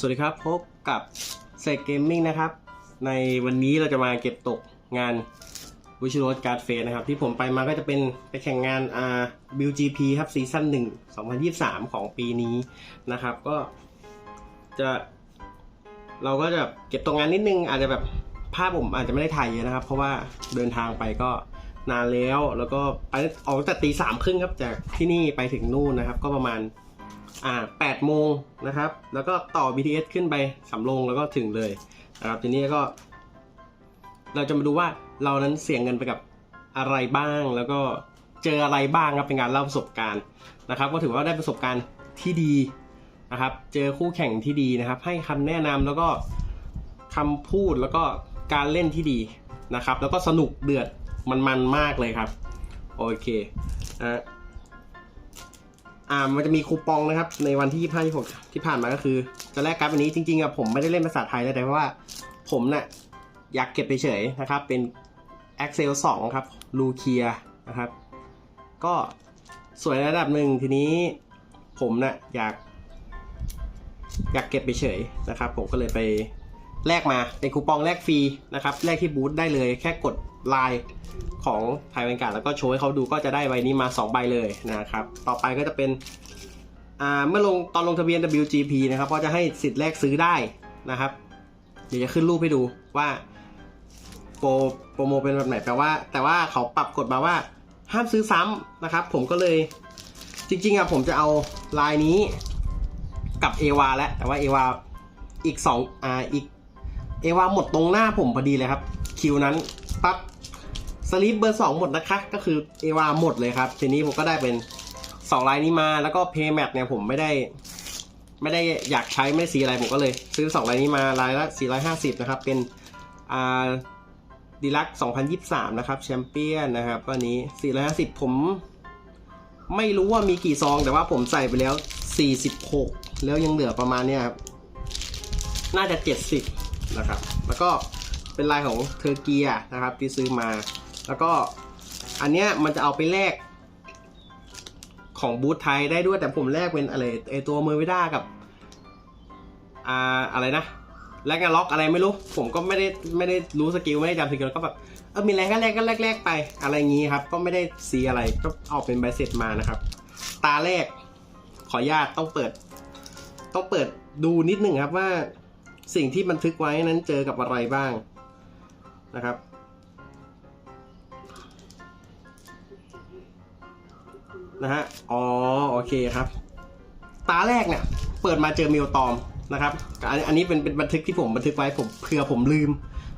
สวัสดีครับ พบกับเซกเกมมิ่งนะครับ ในวันนี้เราจะมาเก็บตกงานวิชโรสการ์ดเฟสนะครับ ที่ผมไปมาก็จะเป็นไปแข่งงานอ่าบิลจีพีครับซีซั่นหนึ่ง2023 ของปีนี้นะครับ ก็จะ เราก็จะเก็บตกงานนิดนึง อาจจะแบบภาพผมอาจจะไม่ได้ถ่ายเยอะนะครับ เพราะว่าเดินทางไปก็นานแล้วแล้วก็ไปออกตั้งแต่ตีสามครึ่งครับจากที่นี่ไปถึงนู่นนะครับ ก็ประมาณ อ่า8โมงนะครับ แล้วก็ต่อ BTS ขึ้นไปสำโรงแล้วก็ถึงเลยนะครับทีนี้ก็ เราจะมาดูว่าเรานั้นเสี่ยงเงินไปกับอะไรบ้าง แล้วก็เจออะไรบ้างครับเป็นการเล่าประสบการณ์นะครับ ก็ถือว่าได้ประสบการณ์ที่ดีนะครับ เจอคู่แข่งที่ดีนะครับ ให้คำแนะนำแล้วก็คำพูดแล้วก็การเล่นที่ดีนะครับ แล้วก็สนุกเดือดมันๆมากเลยครับ โอเคอะ อ่ามันจะมีคูปองนะครับ ในวันที่25ที่ผมที่ผ่านมาก็คือ จะแลกการ์ดวันนี้จริงๆอะผมไม่ได้เล่นภาษาไทยเลยแต่ว่าผมน่ะอยากเก็บไปเฉยนะครับ เป็น Excel 2 ครับลูเคียนะครับ ก็สวยระดับหนึ่งทีนี้ผมน่ะอยาก อยากเก็บไปเฉยนะครับ ผมก็เลยไปแลกมาเป็นคูปองแลกฟรีนะครับแลกที่บูธได้เลยแค่กดไลน์ ของไทยแวนการแล้วก็โชว์ให้เขาดูก็จะได้ใบนี้มา 2 ใบเลยนะครับ ต่อไปก็จะเป็นเมื่อลงตอนลงทะเบียน WGP นะครับก็จะให้สิทธิ์แลกซื้อได้นะครับ เดี๋ยวจะขึ้นรูปให้ดูว่าโปรโปรโมเป็นแบบไหนแปลว่า แต่ว่าเขาปรับกฎมาว่าห้ามซื้อซ้ำนะครับ ผมก็เลยจริงๆอะผมจะเอาลายนี้กับเอวาแล้วแต่ว่าเอวาอีกสองอ่าอีกเอวาหมดตรงหน้าผมพอดีเลยครับ คิวนั้นปั๊บ สลิปเบอร์สองหมดนะคะ ก็คือเอวาหมดเลยครับ ทีนี้ผมก็ได้เป็นสองลายนี้มาแล้วก็เพย์แมทเนี่ยผมไม่ได้ ไม่ได้อยากใช้ไม่ได้สีอะไรผมก็เลย ซื้อสองลายนี้มาลายละ450นะครับเป็นอ่าดีลัก2023นยี่สามนะครับแชมเปี้ยนนะครับก็อันนี้450ผม ไม่รู้ว่ามีกี่ซอง แต่ว่าผมใส่ไปแล้ว46แล้วยังเหลือประมาณเนี้ยครับน่าจะ70นะครับ แล้วก็เป็นลายของเทอร์เกียนะครับที่ซื้อมา แล้วก็อันเนี้ยมันจะเอาไปแลกของบูธไทยได้ด้วยแต่ผมแลกเป็นอะไรไอตัวเมอร์วิด้ากับอ่าอะไรนะแลกกันล็อกอะไรไม่รู้ ผมก็ไม่ได้ไม่ได้รู้สกิลไม่ได้จำสกิลก็แบบเออมีแรก็แลกก็แลกๆไป อะไรอย่างงี้ครับ ก็ไม่ได้ซีอะไรก็เอาเป็นใบเสร็จมานะครับ ตาแรก ขออนุญาตต้องเปิด ต้องเปิดดูนิดหนึ่งครับว่าสิ่งที่บันทึกไว้นั้นเจอกับอะไรบ้างนะครับ นะฮะ อ๋อ โอเคครับ ตาแรกเนี่ย เปิดมาเจอเมลตอมนะครับ อันนี้เป็นเป็นบันทึกที่ผมบันทึกไว้ผมเผื่อผมลืม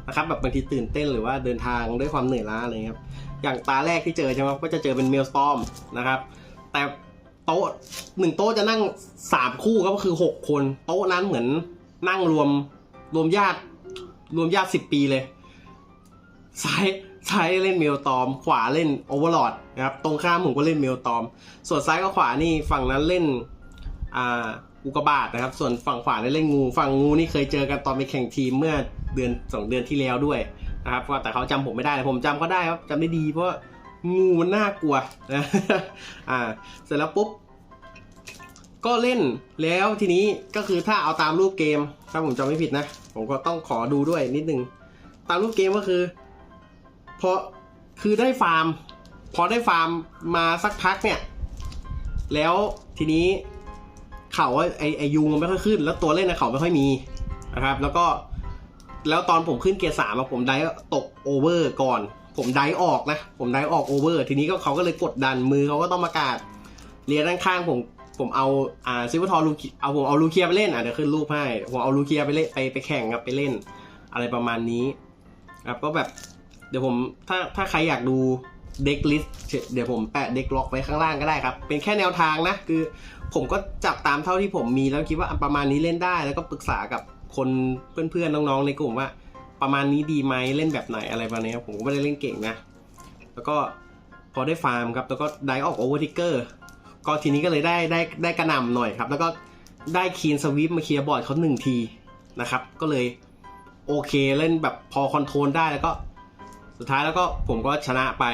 นะครับ แบบบางทีตื่นเต้นหรือว่าเดินทางด้วยความเหนื่อยล้าอะไรเงี้ยครับ อย่างตาแรกที่เจอใช่ไหมก็จะเจอเป็นเมลตอมนะครับ แต่โต๊ะหนึ่งโต๊ะจะนั่งสามคู่ก็คือหกคน โต๊ะนั้นเหมือนนั่งรวมรวมญาติรวมญาติสิบปีเลยซ้าย ซ้ายเล่นเมลตอม ขวาเล่นโอเวอร์ลอดนะครับตรงข้ามผมก็เล่นเมลตอม ส่วนซ้ายกับขวานี่ฝั่งนั้นเล่นอ่าอุกบาตนะครับ ส่วนฝั่งขวาได้เล่นงู ฝั่งงูนี่เคยเจอกันตอนไปแข่งทีมเมื่อเดือนสองเดือนที่แล้วด้วยนะครับแต่เขาจำผมไม่ได้แต่ผมจำเขาได้ครับจำได้ดีเพราะงูมันน่ากลัวนะอ่าเสร็จแล้วปุ๊บก็เล่นแล้วทีนี้ก็คือถ้าเอาตามรูปเกมถ้าผมจำไม่ผิดนะ ผมก็ต้องขอดูด้วยนิดนึง ตามรูปเกมก็คือ พอคือได้ฟาร์ม พอได้ฟาร์มมาสักพักเนี่ย แล้วทีนี้เขาไอไอยุงมันไม่ค่อยขึ้น แล้วตัวเล่นนะเขาไม่ค่อยมีนะครับ แล้วก็แล้วตอนผมขึ้นเกียร์สามผมได้ตกโอเวอร์ก่อน ผมได้ออกนะ ผมได้ออกโอเวอร์ ทีนี้ก็เขาก็เลยกดดันมือเขาก็ต้องประกาศเรียนด้านข้างผมผมเอาอ่าซิวทอลูเอาผมเอาลูเคียไปเล่นอะเดี๋ยวขึ้นรูปให้ผมเอาลูเคียไปเล่นไปไปแข่งครับไปเล่น อะไรประมาณนี้ครับก็แบบ เดี๋ยวผมถ้าถ้าใครอยากดูเด็กลิสต์เดี๋ยวผมแปะเด็กล็อกไว้ข้างล่างก็ได้ครับ เป็นแค่แนวทางนะ คือผมก็จับตามเท่าที่ผมมีแล้วคิดว่าประมาณนี้เล่นได้ แล้วก็ปรึกษากับคนเพื่อนๆน้องๆในกลุ่มว่า ประมาณนี้ดีไหมเล่นแบบไหนอะไรประมาณนี้ผมก็ไม่ได้เล่นเก่งนะ แล้วก็พอได้ฟาร์มครับ แล้วก็ได้ออกโอเวอร์ทิกเกอร์ก็ทีนี้ก็เลยได้ได้ได้กระหน่ำหน่อยครับ แล้วก็ได้คีนสวิปมาเคลียร์บอร์ดเขาหนึ่งทีนะครับ ก็เลยโอเคเล่นแบบพอคอนโทรลได้แล้วก็ สุดท้ายแล้วก็ผมก็ชนะไป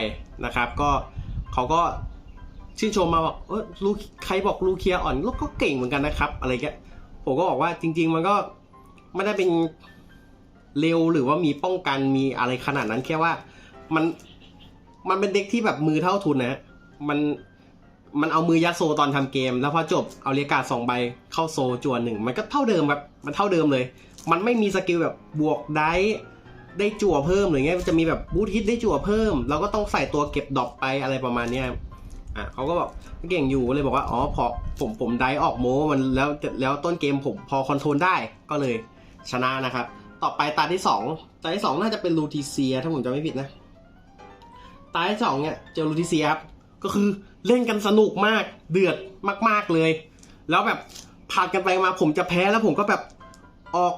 นะครับ ก็เขาก็ชื่นชมมาบอกเออลูกใครบอกลูเคียอ่อนลูกก็เก่งเหมือนกันนะครับ อะไรเงี้ยผมก็บอกว่าจริง ๆ มันก็ไม่ได้เป็นเร็วหรือว่ามีป้องกันมีอะไรขนาดนั้นแค่ว่ามันมันเป็นเด็กที่แบบมือเท่าทุนนะมันมันเอามือยัดโซตอนทำเกม แล้วพอจบเอาเรียกาดสองใบเข้าโซจวนหนึ่งมันก็เท่าเดิมแบบมันเท่าเดิมเลย มันไม่มีสกิลแบบบวกได้ ได้จั่วเพิ่มหรือเงี้ยจะมีแบบบูทฮิตได้จั่วเพิ่ม แล้วก็ต้องใส่ตัวเก็บดอปไปอะไรประมาณเนี้ยอะเขาก็บอกเก่งอยู่เลยบอกว่าอ๋อพอผมผมได้ออกโมมันแล้วแล้วต้นเกมผมพอคอนโทรลได้ก็เลยชนะนะครับ ต่อไปตาที่สองตาที่สองน่าจะเป็นลูทิเซียถ้าผมจำไม่ผิดนะตาที่สองเนี่ยเจอลูทิเซียครับก็คือเล่นกันสนุกมากเดือดมาก ๆเลย แล้วแบบผ่านกันไปมาผมจะแพ้แล้วผมก็แบบออก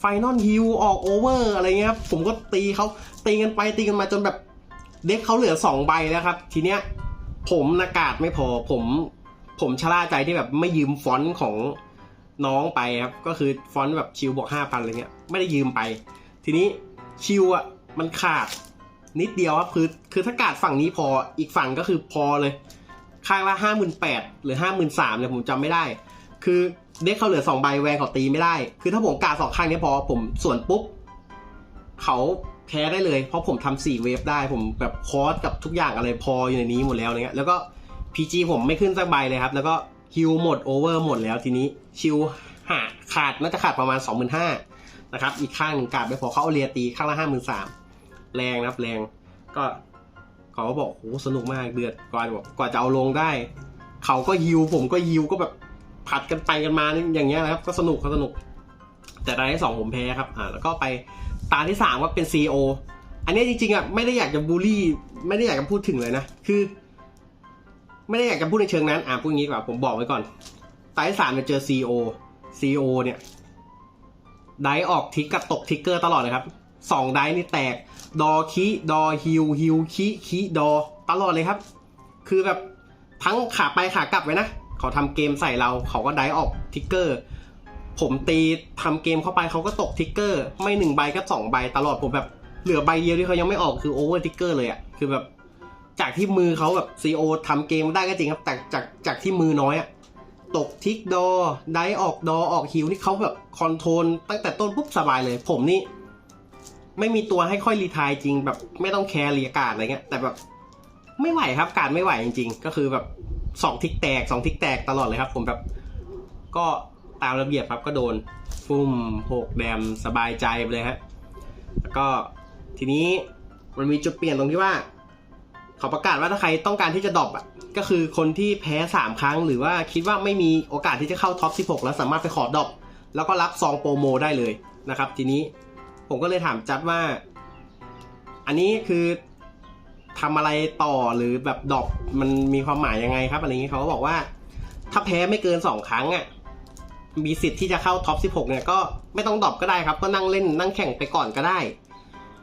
ไฟนอลฮิลออกโอเวอร์อะไรเงี้ยครับผมก็ตีเขาตีกันไปตีกันมาจนแบบเด็กเขาเหลือสองใบแล้วครับ ทีเนี้ยผมนากาศไม่พอผมผมชะล่าใจที่แบบไม่ยืมฟอนต์ของน้องไปครับ ก็คือฟอนต์แบบชิวบวกห้าพันอะไรเงี้ยไม่ได้ยืมไป ทีนี้ชิวอะมันขาดนิดเดียวครับคือคือถ้ากาดฝั่งนี้พออีกฝั่งก็คือพอเลย ข้างละห้าหมื่นแปดหรือห้าหมื่นสามเนี่ยผมจำไม่ได้ คือ เด็กเขาเหลือสองใบแวงเขาตีไม่ได้ คือถ้าผมกาสองข้างนี้พอผมส่วนปุ๊บเขาแพ้ได้เลย เพราะผมทำสี่เวฟได้ผมแบบคอสกับทุกอย่างอะไรพออยู่ในนี้หมดแล้วเนี่ยแล้วก็พีจีผมไม่ขึ้นสักใบเลยครับ แล้วก็ฮิวหมดโอเวอร์หมดแล้วทีนี้ชิวหาขาดน่าจะขาดประมาณสองหมื่นห้านะครับ อีกข้างหนึ่งกาดไปพอเขาเอาเรียตีข้างละห้าหมื่นสามแรงนะครับแรงก็เขาก็บอกโหสนุกมากเดือดกว่ากว่าจะเอาลงได้ เขาก็ฮิวผมก็ฮิวก็แบบ ผัดกันไปกันมาอย่างเงี้ยนะครับ ก็สนุกก็สนุก แต่ตาที่สองผมแพ้ครับอ่าแล้วก็ไปตาที่สามว่าเป็น CEO อันนี้จริงๆอะไม่ได้อยากจะบูลลี่ ไม่ได้อยากจะพูดถึงเลยนะคือ ไม่ได้อยากจะพูดในเชิงนั้นอ่าพูดงี้ดีกว่าผมบอกไว้ก่อนตาที่สามเนี่ยเจอ CEO CEO เนี่ยได้ออกทิกกับตกทิกเกอร์ตลอดเลยครับสองได้นี่แตก ดอคิดอฮิวฮิวคิคิดอตลอดเลยครับ คือแบบทั้งขาไปขากลับไว้นะ เขาทำเกมใส่เราเขาก็ได้ออกทิกเกอร์ผมตีทำเกมเข้าไปเขาก็ตกทิกเกอร์ ไม่หนึ่งใบก็สองใบตลอดผมแบบเหลือใบเดียวที่เขายังไม่ออกคือโอเวอร์ทิกเกอร์เลยอะคือแบบ จากที่มือเขาแบบซีโอทำเกมได้ก็จริงครับแต่จากจากที่มือน้อยอะตกทิกดอได้ออกดอออกฮิวนี่เขาแบบคอนโทรลตั้งแต่ต้นปุ๊บสบายเลย ผมนี่ ไม่มีตัวให้ค่อยรีทายจริงแบบไม่ต้องแคร์เรียการดอะไรเงี้ยแต่แบบไม่ไหวครับการไม่ไหวจริง ๆ ก็คือแบบ สองทิกแตกสองทิกแตกตลอดเลยครับ ผมแบบ ก็ตามระเบียบครับก็โดนฟุ่มหกแดมสบายใจไปเลยฮะแล้วก็ทีนี้มันมีจุดเปลี่ยนตรงที่ว่าเขาประกาศว่าถ้าใครต้องการที่จะดรอปอะก็คือคนที่แพ้สามครั้ง หรือว่าคิดว่าไม่มีโอกาสที่จะเข้าท็อป 16 แล้วสามารถไปขอดรอปแล้วก็รับซองโปรโมได้เลยนะครับ ทีนี้ผมก็เลยถามจัดว่า อันนี้คือ ทำอะไรต่อหรือแบบดอปมันมีความหมายยังไงครับอะไรอย่างนี้เขาก็บอกว่า ถ้าแพ้ไม่เกินสองครั้งอะมีสิทธิ์ที่จะเข้าท็อป16เนี่ยก็ไม่ต้องดรอปก็ได้ครับ ก็นั่งเล่นนั่งแข่งไปก่อนก็ได้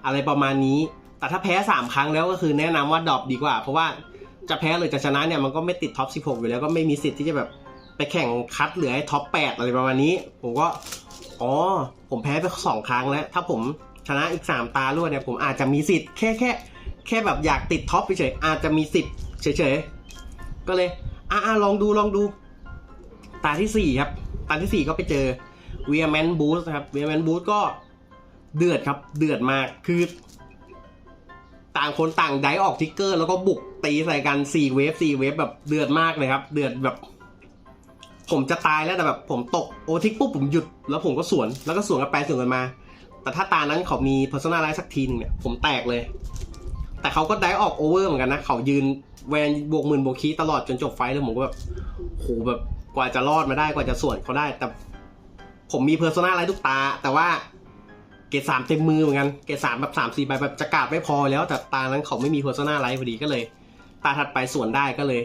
อะไรประมาณนี้ แต่ถ้าแพ้ 3 ครั้งแล้วก็คือแนะนำว่าดรอปดีกว่า เพราะว่าจะแพ้หรือจะชนะเนี่ยมันก็ไม่ติดท็อป16 อยู่แล้วก็ไม่มีสิทธิ์ที่จะแบบไปแข่งคัดเหลือให้ท็อป8อะไรประมาณนี้ ผมก็อ๋อผมแพ้ไปสองครั้งแล้ว ถ้าผมชนะอีก 3 ตารวดเนี่ยผมอาจจะมีสิทธิ์แค่แค่ แค่แบบอยากติดท็อปเฉยๆอาจจะมีสิทธิ์เฉยๆก็เลยอ่าลองดูลองดู ตาที่สี่ครับ ตาที่สี่ก็ไปเจอเวียแมนบูสครับเวียแมนบูสก็เดือดครับ เดือดมากคือ ต่างคนต่างได้ออกทิกเกอร์ แล้วก็บุกตีใส่กันสี่เวฟสี่เวฟแบบเดือดมากเลยครับ เดือดแบบ ผมจะตายแล้วแต่แบบ ผมตกโอทิกปุ๊บผมหยุดแล้วผมก็สวนแล้วก็สวนกันไปสวนกันมา แต่ถ้าตานั้นเขามี personal ไลท์สักทีหนึ่งเนี่ยผมแตกเลย แต่เขาก็ได้ออกโอเวอร์เหมือนกันนะเขายืนแวนบวกหมื่นบวกคีตลอดจนจบไฟแล้วผมก็แบบโหแบบกว่าจะรอดมาได้กว่าจะส่วนเขาได้ แต่ผมมีเพอร์โซนาอะไรทุกตา แต่ว่าเกรดสามเต็มมือเหมือนกันเกรดสามแบบสามสี่ใบแบบจะกาดไม่พอแล้วแต่ตานั้นเขาไม่มีเพอร์โซนาไลท์พอดีก็เลย ตาถัดไปส่วนได้ก็เลย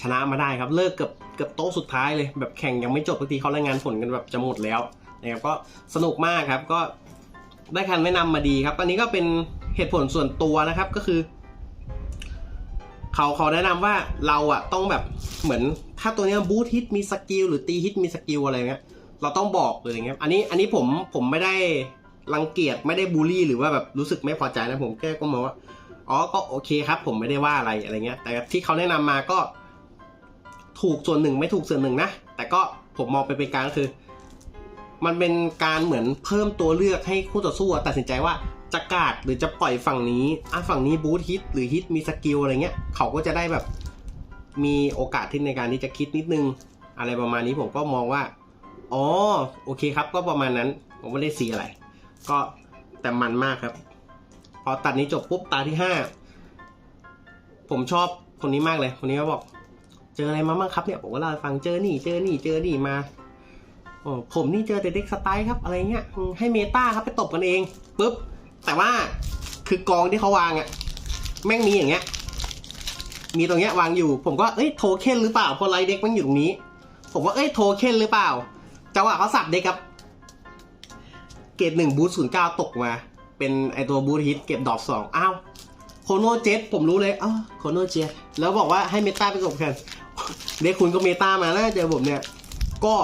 ชนะมาได้ครับเลิกเกือบเกือบโต๊ะสุดท้ายเลย แบบแข่งยังไม่จบสักทีเขารายงานผลกันแบบจะหมดแล้วนะครับก็สนุกมากครับก็ได้คันแนะนำมาดีครับอันนี้ก็เป็น เหตุผลส่วนตัวนะครับก็คือ เขาเขาแนะนำว่าเราอะต้องแบบเหมือนถ้าตัวเนี้บูทฮิตมีสกิลหรือตีฮิตมีสกิลอะไรเงี้ยเราต้องบอกเลยอย่างเงี้ยอันนี้อันนี้ผมผมไม่ได้รังเกียจไม่ได้บูลลี่หรือว่าแบบรู้สึกไม่พอใจนะผมแค่ก็มองว่าอ๋อก็โอเคครับ ผมไม่ได้ว่าอะไรอะไรเงี้ย แต่ที่เขาแนะนำมาก็ ถูกส่วนหนึ่งไม่ถูกส่วนหนึ่งนะแต่ก็ผมมองไปเป็นกางก็คือ มันเป็นการเหมือนเพิ่มตัวเลือกให้คู่ต่อสู้ตัดสินใจว่า จะกาดหรือจะปล่อยฝั่งนี้อะฝั่งนี้บูทฮิตหรือฮิตมีสกิลอะไรเงี้ยเขาก็จะได้แบบมีโอกาสที่ในการที่จะคิดนิดนึง อะไรประมาณนี้ผมก็มองว่าอ๋อโอเคครับก็ประมาณนั้น ผมไม่ได้สีอะไร ก็แต่มันมากครับ พอตัดนี้จบปุ๊บตาที่ห้าผมชอบคนนี้มากเลย คนนี้เขาบอก เจออะไรมาบ้างครับเนี่ยผมก็เล่าให้ฟังเจอนี่เจอนี่เจอนี่มาโอ้ผมนี่เจอแต่เด็กสไตล์ครับอะไรเงี้ยให้เมตาครับไปตบกันเองปุ๊บ แต่ว่าคือกองที่เขาวางอะแม่งมีอย่างเงี้ย มีตรงเนี้ยวางอยู่ ผมก็เอ้ยโทเค็นหรือเปล่าเพราะไลท์เด็กมันอยู่ตรงนี้ ผมว่าเอ้ยโทเค็นหรือเปล่าจังหวะเขาสับเด็กครับ เกรดหนึ่งบูทศูนย์เก้าตกมา เป็นไอตัวบูทฮิตเก็บดอกสองอ้าวโคโนเจ็ตผมรู้เลยอ้าวโคโนเจ็ตแล้วบอกว่าให้เมตาไปตบกันเด็กคุณก็เมตามาแล้วเจอผมเนี่ย ก็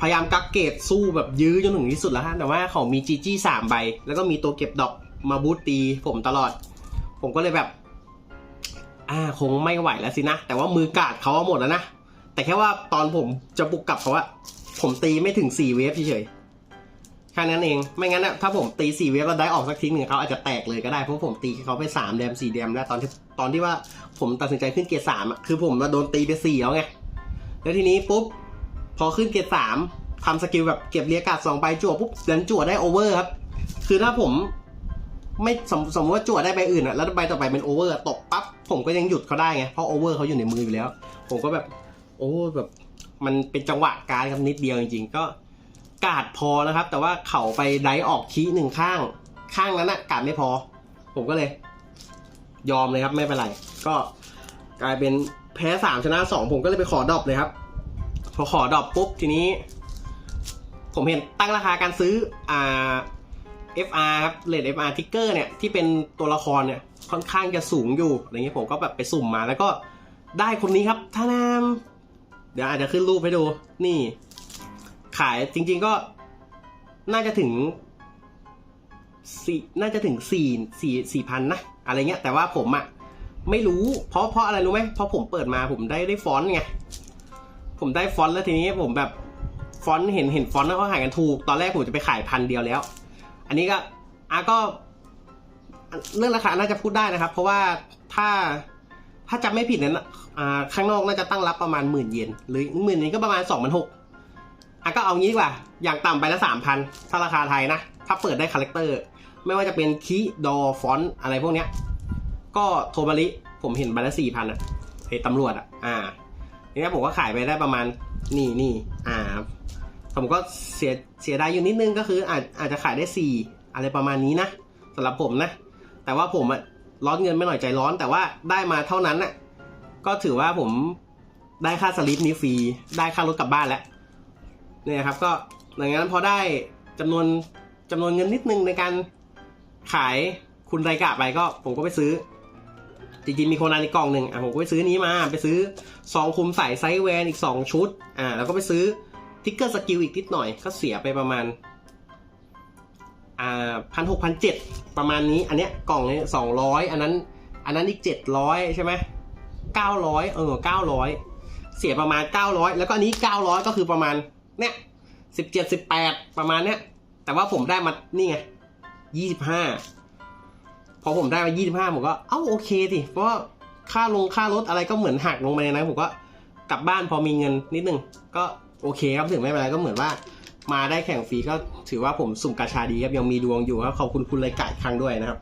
พยายามกักเกตสู้แบบยื้อจนถึงที่สุดแล้วฮะ แต่ว่าเขามีจีจี้สามใบ แล้วก็มีตัวเก็บดอกมาบูตตีผมตลอด ผมก็เลยแบบ อ่าคงไม่ไหวแล้วสินะ แต่ว่ามือกาดเขาหมดแล้วนะ แต่แค่ว่าตอนผมจะบุกกลับเขาอะผมตีไม่ถึงสี่เวฟเฉยๆ แค่นั้นเอง ไม่งั้นอะถ้าผมตีสี่เวฟแล้วได้ออกสักทีหนึ่งเขาอาจจะแตกเลยก็ได้ เพราะผมตีเขาไปสามแดมสี่แดมแล้วตอนที่ตอนที่ว่าผมตัดสินใจขึ้นเกียร์สามอะคือผมมาโดนตีไปสี่แล้วไง แล้วทีนี้ปุ๊บ พอขึ้นเกร์สามทำสกิลแบบเก็บเรียกาดสองใบจั่วปุ๊บเดินจั่วได้โอเวอร์ครับ คือถ้าผมไม่สมสมมติว่าจั่วได้ใบอื่นอะแล้วใบต่อไปเป็นโอเวอร์ตกปั๊บผมก็ยังหยุดเขาได้ไง เพราะโอเวอร์เขาอยู่ในมืออยู่แล้ว ผมก็แบบ โอ้แบบมันเป็นจังหวะการครับนิดเดียวจริง ๆ ก็กาดพอนะครับ แต่ว่าเขาไปไดออกคีหนึ่งข้าง ข้างนั้นอะกาดไม่พอ ผมก็เลย ยอมเลยครับไม่เป็นไร ก็กลายเป็นแพ้สามชนะสองผมก็เลยไปขอดรอปเลยครับ พอขอดรอปปุ๊บทีนี้ ผมเห็นตั้งราคาการซื้ออ่า FR ครับเลด FR ทิกเกอร์เนี่ยที่เป็นตัวละครเนี่ยค่อนข้างจะสูงอยู่อะไรเงี้ยผมก็แบบไปสุ่มมาแล้วก็ได้คนนี้ครับท่านามเดี๋ยวอาจจะขึ้นรูปให้ดู นี่ ขายจริง ๆก็น่าจะถึงสี่น่าจะถึงสี่สี่สี่พันนะ อะไรเงี้ยแต่ว่าผมอะไม่รู้ เพราะเพราะอะไรรู้ไหมเพราะผมเปิดมาผมได้ได้ฟอนต์ไง ผมได้ฟอนต์แล้วทีนี้ผมแบบฟอนต์เห็นเห็นฟอนต์แล้วเขาขายกันถูก ตอนแรกผมจะไปขายพันเดียวแล้ว อันนี้ก็อะก็ เรื่องราคาน่าจะพูดได้นะครับ เพราะว่าถ้าถ้าจำไม่ผิดนั้นอ่าข้างนอกน่าจะตั้งรับประมาณหมื่นเยนหรือหมื่นนี้ก็ประมาณสองพันหกอะก็เอางี้ดีกว่า อย่างต่ำไปละสามพันถ้าราคาไทยนะ ถ้าเปิดได้คาแรคเตอร์ ไม่ว่าจะเป็นคีดอฟอนต์อะไรพวกเนี้ย ก็โทบาริผมเห็นใบละสี่พันอะเฮ้ตำรวจอะอ่า ทีนี้ผมก็ขายไปได้ประมาณนี่นี่อ่า ผมก็เสียเสียดายอยู่นิดนึงก็คืออาจอาจจะขายได้สี่อะไรประมาณนี้นะสำหรับผมนะ แต่ว่าผมอะร้อนเงินไม่หน่อยใจร้อน แต่ว่าได้มาเท่านั้นน่ะก็ถือว่าผมได้ค่าสลิปนี้ฟรีได้ค่ารถกลับบ้านแล้วเนี่ยครับ ก็หลังจากนั้นพอได้จำนวนจำนวนเงินนิดนึงในการขายคุณไรกะไปก็ผมก็ไปซื้อ จริงๆมีโคนันในกล่องหนึ่งอะผมก็ไปซื้อนี้มา ไปซื้อซองคุมใส่ไซส์แวนอีกสองชุด อ่า แล้วก็ไปซื้อทิกเกอร์สกิลอีกนิดหน่อย ก็เสียไปประมาณ อ่าพันหกพันเจ็ดประมาณนี้ อันเนี้ยกล่องนี้สองร้อยอันนั้น อันนั้นอีกเจ็ดร้อยใช่ไหมเก้าร้อยเออเก้าร้อยเสียประมาณเก้าร้อยแล้วก็อันนี้เก้าร้อยก็คือประมาณ เนี้ยสิบเจ็ดสิบแปดประมาณเนี้ยแต่ว่าผมได้มานี่ไงยี่สิบห้า อผมได้มายี่สิบห้าผมก็ เอ้าโอเคสิเพราะว่าค่าลงค่ารถอะไรก็เหมือนหักลงไปในนั้นผมก็กลับบ้านพอมีเงินนิดนึงก็โอเคครับถึงไม่เป็นไรก็เหมือนว่า มาได้แข่งฟรีก็ถือว่าผมสุ่มกาชาดีครับยังมีดวงอยู่ครับขอบคุณคุณเลยกาดครั้งด้วยนะครับ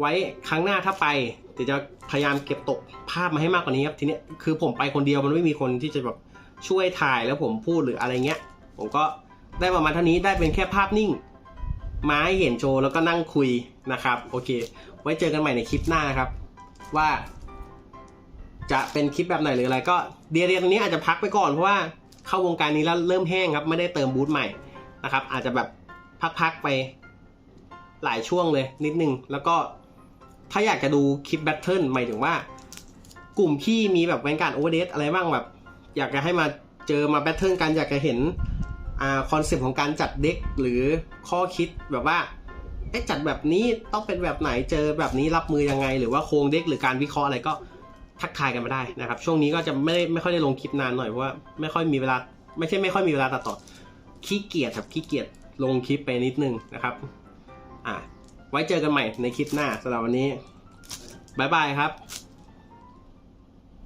ไว้ครั้งหน้าถ้าไปเดี๋ยวจะพยายามเก็บตกภาพมาให้มากกว่านี้ครับทีนี้คือผมไปคนเดียวมันไม่มีคนที่จะแบบช่วยถ่ายแล้วผมพูดหรืออะไรเงี้ย ผมก็ได้ประมาณเท่านี้ได้เป็นแค่ภาพนิ่ง มาให้เห็นโชว์แล้วก็นั่งคุยนะครับ โอเค ไว้เจอกันใหม่ในคลิปหน้านะครับ ว่า จะเป็นคลิปแบบไหนหรืออะไร ก็เดียเรียนตรงนี้อาจจะพักไปก่อนเพราะว่าเข้าวงการนี้แล้วเริ่มแห้งครับ ไม่ได้เติมบูธใหม่นะครับ อาจจะแบบพักๆไปหลายช่วงเลยนิดนึง แล้วก็ถ้าอยากจะดูคลิปแบทเทิลหมายถึงว่า กลุ่มที่มีแบบแวนการโอเวอร์เดอะไรบ้างแบบ อยากจะให้มาเจอมาแบทเทิลกันอยากจะเห็นอคอนเซปต์ของการจัดเด็กหรือข้อคิดแบบว่า เอ๊ะจัดแบบนี้ต้องเป็นแบบไหนเจอแบบนี้รับมือยังไง หรือว่าโครงเด็กหรือการวิเคราะห์อะไรก็ทักทายกันมาได้นะครับ ช่วงนี้ก็จะไม่ได้ไม่ค่อยได้ลงคลิปนานหน่อยเพราะว่าไม่ค่อยมีเวลาไม่ใช่ไม่ค่อยมีเวลาตัดต่อขี้เกียจครับขี้เกียจลงคลิปไปนิดนึงนะครับ อ่าไว้เจอกันใหม่ในคลิปหน้าสำหรับวันนี้บายบายครับ